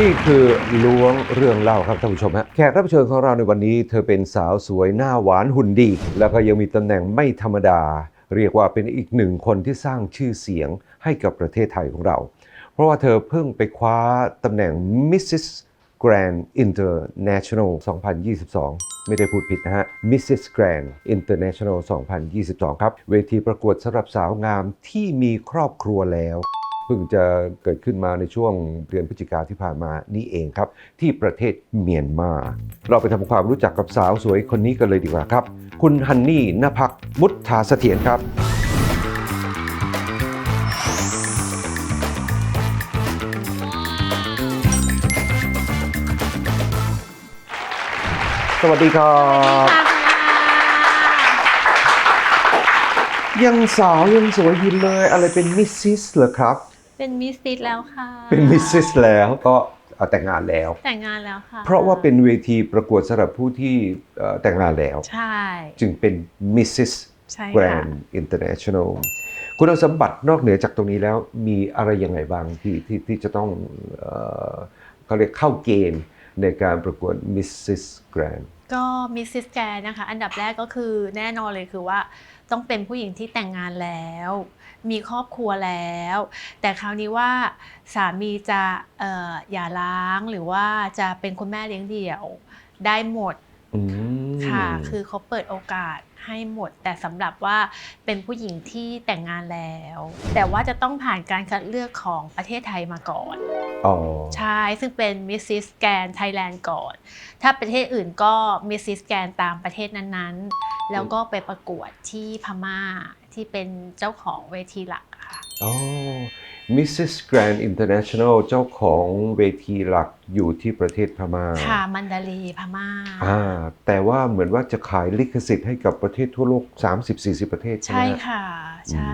นี่คือล้วงเรื่องเล่าครับท่านผู้ชมฮะแขกรับเชิญของเราในวันนี้ เธอเป็นสาวสวยหน้าหวานหุ่นดี แล้วก็ยังมีตำแหน่งไม่ธรรมดา เรียกว่าเป็นอีกหนึ่งคนที่สร้างชื่อเสียงให้กับประเทศไทยของเรา เพราะว่าเธอเพิ่งไปคว้าตำแหน่ง Mrs. Grand International 2022 ไม่ได้พูดผิดนะฮะ Mrs. Grand International 2022 ครับ เวทีประกวดสำหรับสาวงามที่มีครอบครัวแล้ว เพิ่งจะเกิดขึ้นมาในช่วงเดือนพฤศจิกาที่ผ่านมานี่เองครับ ที่ประเทศเมียนมา เราไปทำความรู้จักกับสาวสวยคนนี้กันเลยดีกว่าครับ คุณฮันนี่นภักมุทธาเสถียรครับสวัสดีครับยังสาวยังสวยอยินเลย อะไรเป็นมิสซิสเหรอครับ เป็นมิสซิสแล้วค่ะ เป็นมิสซิสแล้วก็เอาแต่งงานแล้ว แต่งงานแล้วค่ะ เพราะว่าเป็นเวทีประกวดสำหรับผู้ที่เอ่อแต่งงานแล้ว ใช่ จึงเป็นมิสซิสใช่แกรค่ะนด์อินเตอร์เนชั่นแนลคุณสมบัตินอกเหนือจากตรงนี้แล้วมีอะไรยังไงบ้างที่ที่ที่จะต้องเอ่อเขาเรียกเข้าเกณฑ์ในการประกวดมิสซิสแกรนด์ก็มิสซิสแกนนะคะ อันดับแรกก็คือแน่นอนเลยคือว่าต้องเป็นผู้หญิงที่แต่งงานแล้ว มีครอบครัวแล้ว แต่คราวนี้ว่าสามีจะเอ่อหย่าร้างหรือว่าจะเป็นคุณแม่เลี้ยงเดี่ยวได้หมดค่ะ คือเขาเปิดโอกาสให้หมด แต่สำหรับว่าเป็นผู้หญิงที่แต่งงานแล้ว แต่ว่าจะต้องผ่านการคัดเลือกของประเทศไทยมาก่อนอ๋อใช่ ซึ่งเป็นมิสซิสแกนไทยแลนด์ก่อน ถ้าประเทศอื่นก็มิสซิสแกนตามประเทศนั้นๆ แล้วก็ไปประกวดที่พม่า ที่เป็นเจ้าของเวทีหลักอะค่ะ อ๋อ Mrs. Grand International เจ้าของเวทีหลักอยู่ที่ประเทศพม่า ค่ะมันดาลีพม่า อ่า แต่ว่าเหมือนว่าจะขายลิขสิทธิ์ให้กับประเทศทั่วโลก 30-40 ประเทศใช่ไหใช่มฮะ ค่ะ ใช่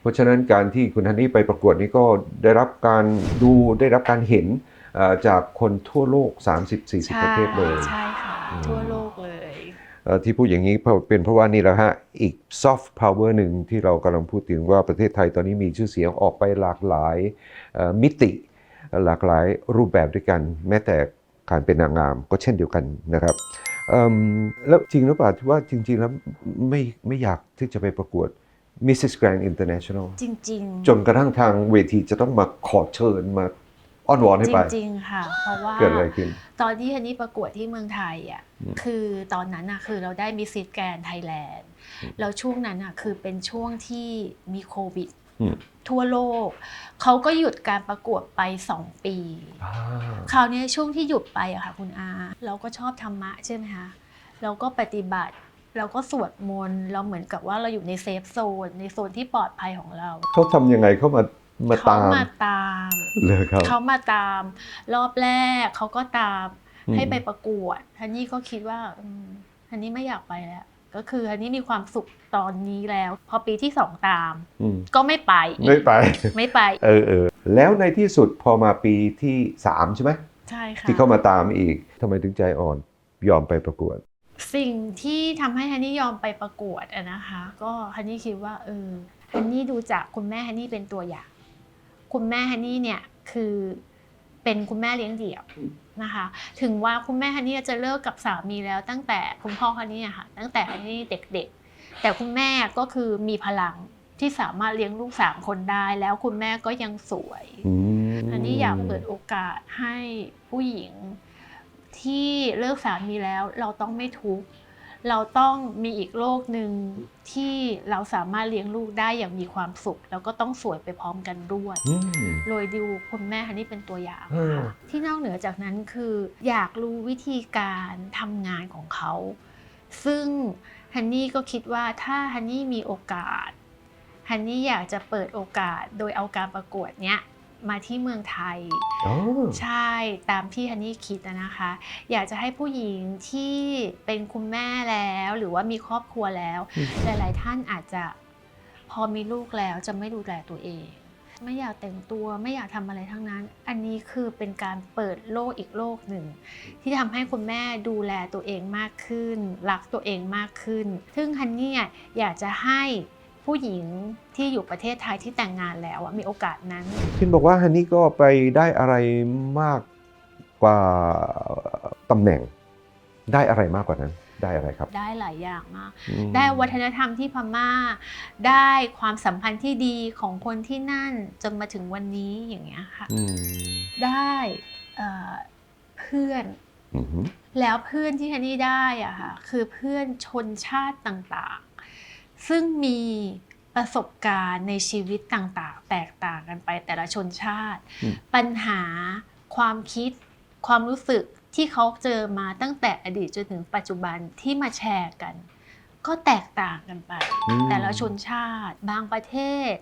เพราะฉะนั้นการที่คุณฮันนี่ไปประกวดนี้ก็ได้รับการดูได้รับการเห็นเอ่อจากคนทั่วโลก 30-40 ประเทศเลย ใช่ค่ะอืมทั่วโลกเลยเอ่อ ที่พูดอย่างนี้เพราะเป็นเพราะว่านี่แหละฮะ อีกซอฟต์พาวเวอร์หนึ่งที่เรากำลังพูดถึงว่าประเทศไทยตอนนี้มีชื่อเสียงออกไปหลากหลายเอ่อมิติหลากหลายรูปแบบด้วยกัน แม้แต่การเป็นนางงามก็เช่นเดียวกันนะครับเอิ่มแล้วจริงหรือเปล่าที่ว่าจริง ๆ แล้วไม่ไม่อยากที่จะไปประกวด Mrs. Grand International จริง ๆ จนกระทั่งทางเวทีจะต้องมาขอเชิญมา อ้อนวอนให้ไปจริงๆค่ะ เพราะว่าเกิดอะไรขึ้น ตอนที่ฮันนี่ประกวดที่เมืองไทยอะอืมคือตอนนั้นอะคือเราได้มิสซิสแกนไทยแลนด์อืมแล้วช่วงนั้นอะคือเป็นช่วงที่มีโควิดอืมทั่วโลก เขาก็หยุดการประกวดไป2ปีอ่าคราวนี้ช่วงที่หยุดไปอะค่ะคุณอา เราก็ชอบธรรมะใช่ไหมคะเราก็ปฏิบัติเราก็สวดมนต์เราเหมือนกับว่าเราอยู่ในเซฟโซนในโซนที่ปลอดภัยของเราเขาทำยังไงเขามา มาเขาตามมาตามเลยครับเขามาตาม รอบแรกเขาก็ตามอืมให้ไปประกวดฮันนี่ก็คิดว่าอืมฮันนี่ไม่อยากไปแล้ว ก็คือฮันนี่มีความสุขตอนนี้แล้ว พอปีที่สองตามอืมก็ไม่ไปอีกไม่ไปไม่ไป เออเออแล้วในที่สุดพอมาปีที่3ใช่ไหมใช่ค่ะที่เข้ามาตามอีกทำไมถึงใจอ่อนยอมไปประกวด สิ่งที่ทำให้ฮันนี่ยอมไปประกวดอะนะคะ ก็ฮันนี่คิดว่าเออฮันนี่ดูจากคุณแม่ฮันนี่เป็นตัวอย่าง คุณแม่ฮันนี่เนี่ยคือเป็นคุณแม่เลี้ยงเดี่ยวนะคะ ถึงว่าคุณแม่ฮันนี่จะเลิกกับสามีแล้วตั้งแต่คุณพ่อฮันนี่อะค่ะตั้งแต่ฮันนี่เด็กๆ แต่คุณแม่ก็คือมีพลังที่สามารถเลี้ยงลูกสามคนได้ แล้วคุณแม่ก็ยังสวยอืมอันนี้อยากเปิดโอกาสให้ผู้หญิงที่เลิกสามีแล้วเราต้องไม่ทุกข์ เราต้องมีอีกโลกหนึ่งที่เราสามารถเลี้ยงลูกได้อย่างมีความสุข แล้วก็ต้องสวยไปพร้อมกันด้วยอืมโดยดูคุณแม่ฮันนี่เป็นตัวอย่างเออค่ะที่นอกเหนือจากนั้นคือ อยากรู้วิธีการทำงานของเขา ซึ่งฮันนี่ก็คิดว่าถ้าฮันนี่มีโอกาสฮันนี่อยากจะเปิดโอกาสโดยเอาการประกวดเนี้ย มาที่เมืองไทยอ๋อใช่ตามที่ฮันนี่คิดนะนะคะ อยากจะให้ผู้หญิงที่เป็นคุณแม่แล้ว หรือว่ามีครอบครัวแล้วอืมหลาย ๆ ท่านอาจจะพอมีลูกแล้วจะไม่ดูแลตัวเอง ไม่อยากแต่งตัวไม่อยากทำอะไรทั้งนั้น อันนี้คือเป็นการเปิดโลกอีกโลกหนึ่ง ที่ทำให้คุณแม่ดูแลตัวเองมากขึ้น รักตัวเองมากขึ้น ซึ่งฮันนี่อะอยากจะให้ ผู้หญิงที่อยู่ประเทศไทยที่แต่งงานแล้วอะมีโอกาสนั้นเห็นบอกว่าฮันนี่ก็ไปได้อะไรมากกว่าตำแหน่ง ได้อะไรมากกว่านั้น ได้อะไรครับ ได้หลายอย่างมากอืมได้วัฒนธรรมที่พม่า ได้ความสัมพันธ์ที่ดีของคนที่นั่นจนมาถึงวันนี้อย่างเงี้ยค่ะอืมได้เอ่อเพื่อนอืมแล้วเพื่อนที่ฮันนี่ได้อะค่ะคือเพื่อนชนชาติต่างๆ ซึ่งมีประสบการณ์ในชีวิตต่างๆ แตกต่างกันไปแต่ละชนชาติอืมปัญหาความคิด ความรู้สึกที่เขาเจอมาตั้งแต่อดีตจนถึงปัจจุบันที่มาแชร์กัน ก็แตกต่างกันไปอืมแต่ละชนชาติบางประเทศ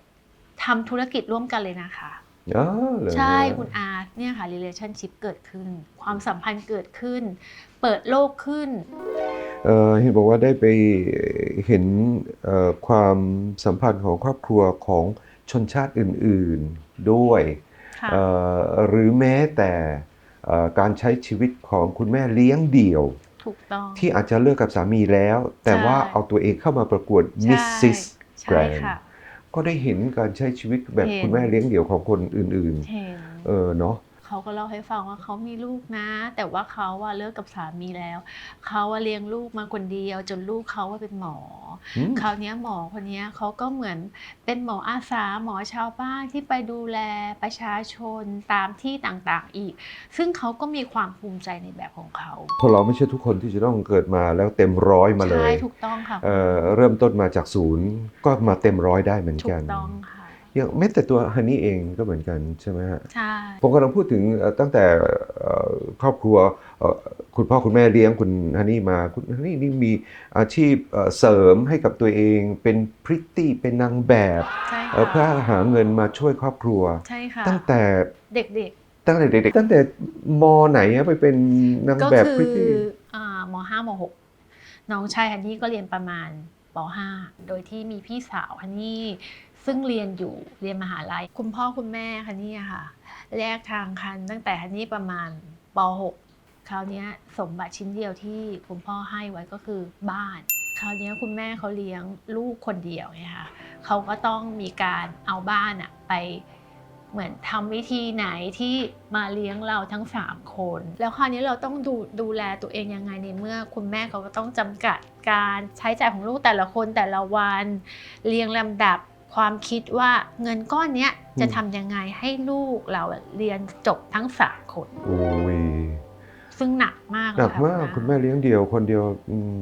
ทำธุรกิจร่วมกันเลยนะคะอ๋อเหรอใช่คุณอาร์ตเนี่ยค่ะ relationship เกิดขึ้น ความสัมพันธ์เกิดขึ้น เปิดโลกขึ้น เอ่อเห็นบอกว่าได้ไปเห็นเอ่อความสัมพันธ์ของครอบครัวของชนชาติอื่นๆด้วยค่ะเอ่อหรือแม้แต่เอ่อการใช้ชีวิตของคุณแม่เลี้ยงเดี่ยวถูกต้องที่อาจจะเลิกกับสามีแล้ว แต่ใช่ว่าเอาตัวเองเข้ามาประกวดใช่ Mrs. ใช่ Grand ค่ะก็ได้เห็นการใช้ชีวิตแบบเห็นคุณแม่เลี้ยงเดี่ยวของคนอื่นเห็นๆเออเนาะ เขาก็เล่าให้ฟังว่าเขามีลูกนะ แต่ว่าเขาว่าเลิกกับสามีแล้วเขาว่าเลี้ยงลูกมาคนเดียว จนลูกเขาว่าเป็นหมออืมคราวเนี้ยหมอคนเนี้ยเขาก็เหมือนเป็นหมออาสาหมอชาวบ้านที่ไปดูแลประชาชนตามที่ต่างๆอีก ซึ่งเขาก็มีความภูมิใจในแบบของเขาเพราะเราไม่ใช่ทุกคนที่จะต้องเกิดมาแล้วเต็มร้อยมาเลใช่ยถูกต้องค่ะเอ่อเริ่มต้นมาจากศูนย์ก็มาเต็มร้อยได้เหมือนถูกักนต้องค่ะ อย่างแม้แต่ตัวฮันนี่เองก็เหมือนกันใช่ไหมฮะใช่ผมกำลังพูดถึงเอ่อตั้งแต่เอ่อครอบครัวเอ่อคุณพ่อคุณแม่เลี้ยงคุณฮันนี่มาคุณฮันนี่นี่มีอาชีพเอ่อเสริมให้กับตัวเองเป็นพริตตี้เป็นนางแบบใช่เอ่อเพื่อค่ะหาเงินมาช่วยครอบครัวใช่ค่ะตั้งแต่เด็กตั้งแต่เด็กๆตั้งแต่มไหนอะไปเป็นนางๆก็แบบคืพริตอตี้อ่ามห้ามหกน้องชายฮันนี่ก็เรียนประมาณปห้าโดยที่มีพี่สาวฮันนี่ ซึ่งเรียนอยู่เรียนมหาลัย คุณพ่อคุณแม่ฮันนี่ค่ะแยกทางคันตั้งแต่ฮันนี่ประมาณป .6 คราวนี้สมบัติชิ้นเดียวที่คุณพ่อให้ไว้ก็คือบ้าน คราวนี้คุณแม่เขาเลี้ยงลูกคนเดียวไงคะเขาก็ต้องมีการเอาบ้านอะไปเหมือนทำวิธีไหนที่มาเลี้ยงเราทั้ง 3 คน แล้วคราวนี้เราต้องดูดูแลตัวเองยังไงในเมื่อคุณแม่เขาก็ต้องจำกัดการใช้จ่ายของลูกแต่ละคนแต่ละวัน เรียงลำดับ ความคิดว่าเงินก้อนเนี้ยจะทำยังไงให้ลูกเราเรียนจบทั้งสามคน โอ้ยซึ่งหนักมากหนักเลยะมากณคุณแม่เลี้ยงเดี่ยวคนเดียวอืม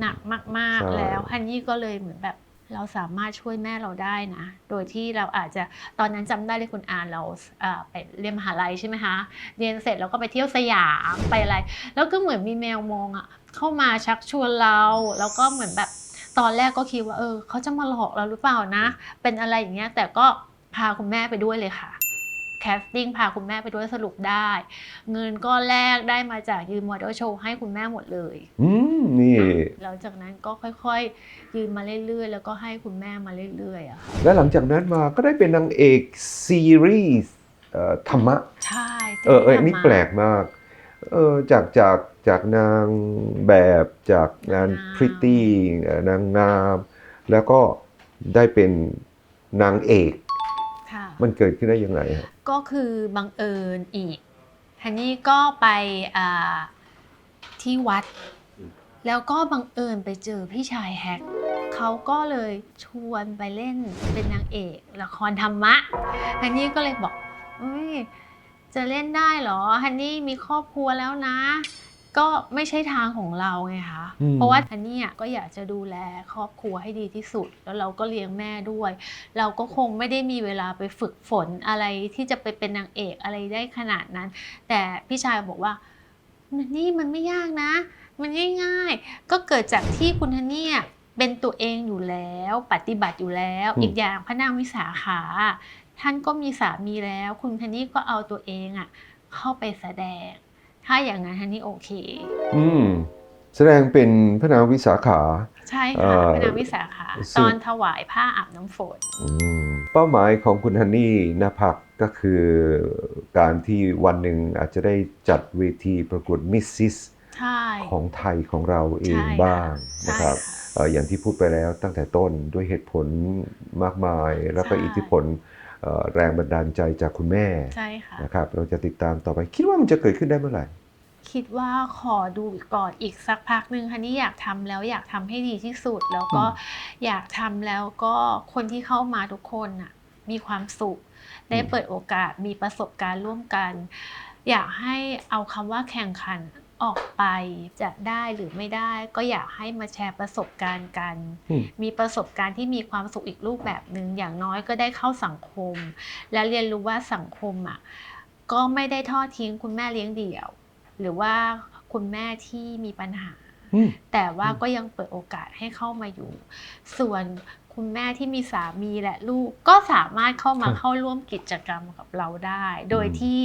หนักมากใช่ๆแล้วฮันนี่ก็เลยเหมือนแบบเราสามารถช่วยแม่เราได้นะ โดยที่เราอาจจะตอนนั้นจำได้เลยคุณอานเราเอ่อไปเรียนมหาลัยใช่ไหมคะ เรียนเสร็จเราก็ไปเที่ยวสยามไปอะไร แล้วก็เหมือนมีแมวมองอะเข้ามาชักชวนเรา แล้วก็เหมือนแบบ ตอนแรกก็คิดว่าเออเขาจะมาหลอกเราหรือเปล่านะ เป็นอะไรอย่างเงี้ยแต่ก็พาคุณแม่ไปด้วยเลยค่ะแคสติ้งพาคุณแม่ไปด้วยสรุปได้ เงินก้อนแรกได้มาจากยืมมอเตอร์โชว์ให้คุณแม่หมดเลยอืมนี่หลังจากนั้นก็ค่อยๆ ยืมมาเรื่อยๆ แล้วก็ให้คุณแม่มาเรื่อยๆอะค่ะแล้วหลังจากนั้นมาก็ได้เป็นนางเอกซีรีส์เอ่อธรรมะ ใช่เออเออที่นี่ทำมาแปลกมาก เออจากจากจากนางแบบจากงานนางงามพริตตี้นางงาม แล้วก็ได้เป็นนางเอกค่ะมันเกิดขึ้นได้ยังไงฮะก็คือบังเอิญอีกฮันนี่ก็ไปอ่าที่วัด แล้วก็บังเอิญไปเจอพี่ชายแฮกเขาก็เลยชวนไปเล่นเป็นนางเอกละครธรรมะฮันนี่ก็เลยบอกเอ้ย จะเล่นได้เหรอฮันนี่มีครอบครัวแล้วนะ ก็ไม่ใช่ทางของเราไงคะอืม เพราะว่าฮันนี่อะก็อยากจะดูแลครอบครัวให้ดีที่สุด แล้วเราก็เลี้ยงแม่ด้วย เราก็คงไม่ได้มีเวลาไปฝึกฝนอะไรที่จะไปเป็นนางเอกอะไรได้ขนาดนั้น แต่พี่ชายบอกว่านี่มันไม่ยากนะ มันง่ายๆ ก็เกิดจากที่คุณฮันนี่อะเป็นตัวเองอยู่แล้ว ปฏิบัติอยู่แล้ว อืม อีกอย่างพระนางวิสาขา ท่านก็มีสามีแล้ว คุณฮันนี่ก็เอาตัวเองอะเข้าไปแสดง ถ้าอย่างนั้นฮันนี่โอเค อืมแสดงเป็นพระนางวิสาขา ใช่เอ่ค่ะอพระนางวิสาขาซึ่ตงอนถวายผ้าอาบน้ำฝนอืมเป้าหมายของคุณฮันนี่นภักก็คือการที่วันหนึ่งอาจจะได้จัดเวทีประกวดมิสซิสใช่ของไทยของเราเองใช่ค่ะบ้างใช่นะครับค่ะเอ่ออย่างที่พูดไปแล้วตั้งแต่ต้นด้วยเหตุผลมากมาย แล้วก็ใช่อิทธิพลเอ่อ แรงบันดาลใจจากคุณแม่ใช่ค่ะนะครับเราจะติดตามต่อไปคิดว่ามันจะเกิดขึ้นได้เมื่อไหร่ คิดว่าขอดูก่อนอีกสักพักหนึ่งค่ะนี่อยากทำแล้วอยากทำให้ดีที่สุด แล้วก็อืมอยากทำแล้วก็คนที่เข้ามาทุกคนน่ะมีความสุข ได้อืมเปิดโอกาสมีประสบการณ์ร่วมกัน อยากให้เอาคำว่าแข่งขัน ออกไปจะได้หรือไม่ได้ ก็อยากให้มาแชร์ประสบการณ์กันอืมมีประสบการณ์ที่มีความสุขอีกรูปแบบหนึ่งอย่างน้อยก็ได้เข้าสังคม และเรียนรู้ว่าสังคมอะก็ไม่ได้ทอดทิ้งคุณแม่เลี้ยงเดี่ยว หรือว่าคุณแม่ที่มีปัญหาอืมแต่ว่าอืมก็ยังเปิดโอกาสให้เข้ามาอยู่ ส่วนคุณแม่ที่มีสามีและลูกก็สามารถเข้ามาเข้าร่วมกิจกรรมกับเราได้ โดยที่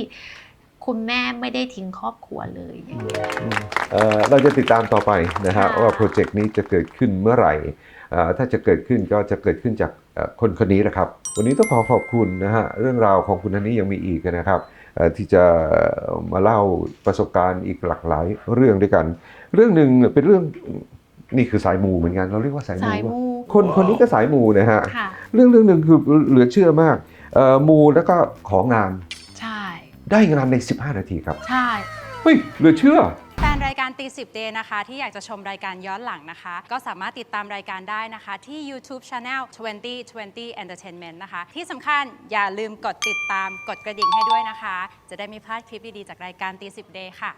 คุณแม่ไม่ได้ทิ้งครอบครัวเลยอย่างเงี้ย เอ่อเราจะติดตามต่อไปนะฮะค่ะ ว่าโปรเจกต์นี้จะเกิดขึ้นเมื่อไหร่เอ่อถ้าจะเกิดขึ้นก็จะเกิดขึ้นจากเอ่อคนคนนี้แหละครับ วันนี้ต้องขอขอบคุณนะฮะเรื่องราวของคุณอันนี้ยังมีอีกนะครับเอ่อที่จะมาเล่าประสบการณ์อีกหลากหลายเรื่องด้วยกัน เรื่องหนึ่งเป็นเรื่องนี่คือสายมูเหมือนกันเราเรียกว่าสายมูสายมูคนคนนี้ก็สายมูนะฮะ ค่ะ เรื่องเรื่องหนึ่งคือเหลือเชื่อมากเอ่อมูแล้วก็ของงานใช่ ได้งานใน 15 นาทีครับ ใช่ เฮ้ยเหลือเชื่อ แฟนรายการตีสิบเดนะคะ ที่อยากจะชมรายการย้อนหลังนะคะ ก็สามารถติดตามรายการได้นะคะ ที่ YouTube Channel 2020 Entertainment นะคะ ที่สำคัญอย่าลืมกดติดตามกดกระดิ่งให้ด้วยนะคะ จะได้ไม่พลาดคลิปดี ๆ จากรายการตีสิบเดค่ะ